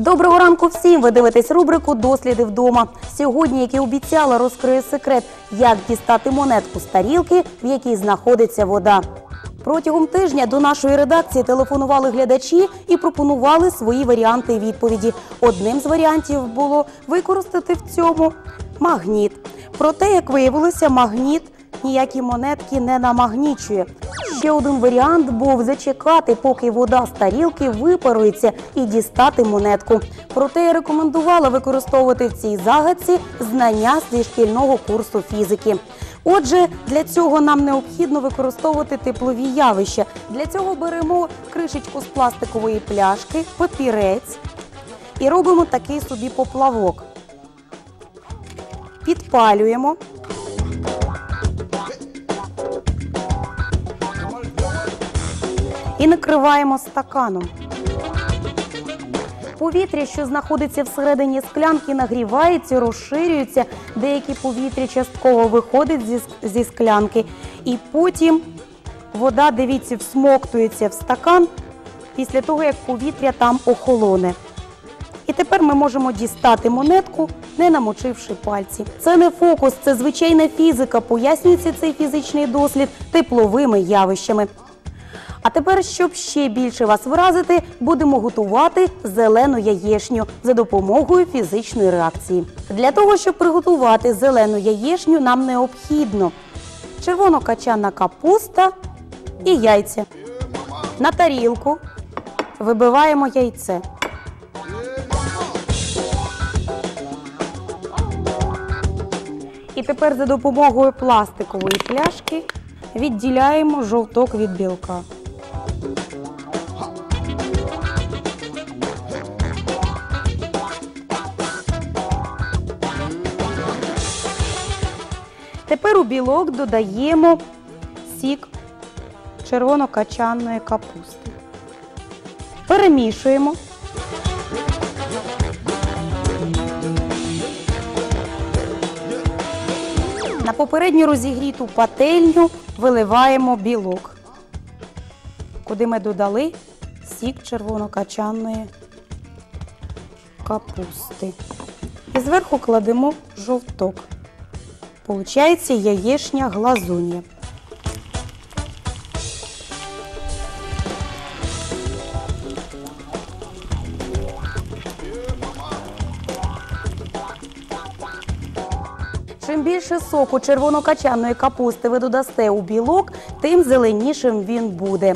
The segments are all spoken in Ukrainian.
Доброго ранку всім! Ви дивитесь рубрику Досліди вдома. Сьогодні, як і обіцяла, розкрию секрет, як дістати монетку з тарілки, в якій знаходиться вода. Протягом тижня до нашої редакції телефонували глядачі і пропонували свої варіанти відповіді. Одним з варіантів було використати в цьому магніт. Проте, як виявилося, магніт ніякі монетки не намагнічує. Ще один варіант був зачекати, поки вода з тарілки випарується і дістати монетку. Проте я рекомендувала використовувати в цій загадці знання зі шкільного курсу фізики. Отже, для цього нам необхідно використовувати теплові явища. Для цього беремо кришечку з пластикової пляшки, папірець і робимо такий собі поплавок. Підпалюємо. І накриваємо стаканом. Повітря, що знаходиться всередині склянки, нагрівається, розширюється. Деякі повітря частково виходить зі, зі склянки, і потім вода, дивіться, всмоктується в стакан після того, як повітря там охолоне. І тепер ми можемо дістати монетку, не намочивши пальці. Це не фокус, це звичайна фізика. Пояснюється цей фізичний дослід тепловими явищами. А тепер, щоб ще більше вас вразити, будемо готувати зелену яєшню за допомогою фізичної реакції. Для того, щоб приготувати зелену яєшню, нам необхідно червонокачана капуста і яйця. На тарілку вибиваємо яйце. І тепер за допомогою пластикової пляшки відділяємо жовток від білка. Тепер у білок додаємо сік червонокачанної капусти. Перемішуємо. На попередньо розігріту пательню виливаємо білок, куди ми додали сік червонокачанної капусти. І зверху кладемо жовток. Получається яєчня глазунья. Чим більше соку червонокачаної капусти ви додасте у білок, тим зеленішим він буде.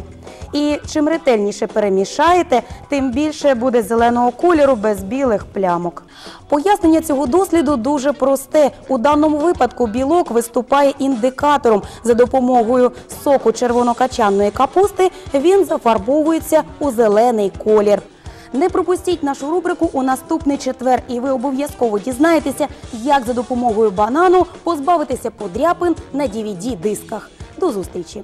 І чим ретельніше перемішаєте, тим більше буде зеленого кольору без білих плямок. Пояснення цього досліду дуже просте. У даному випадку білок виступає індикатором. За допомогою соку червонокачаної капусти він зафарбовується у зелений колір. Не пропустіть нашу рубрику у наступний четвер, і ви обов'язково дізнаєтеся, як за допомогою банану позбавитися подряпин на dvd дисках До зустрічі!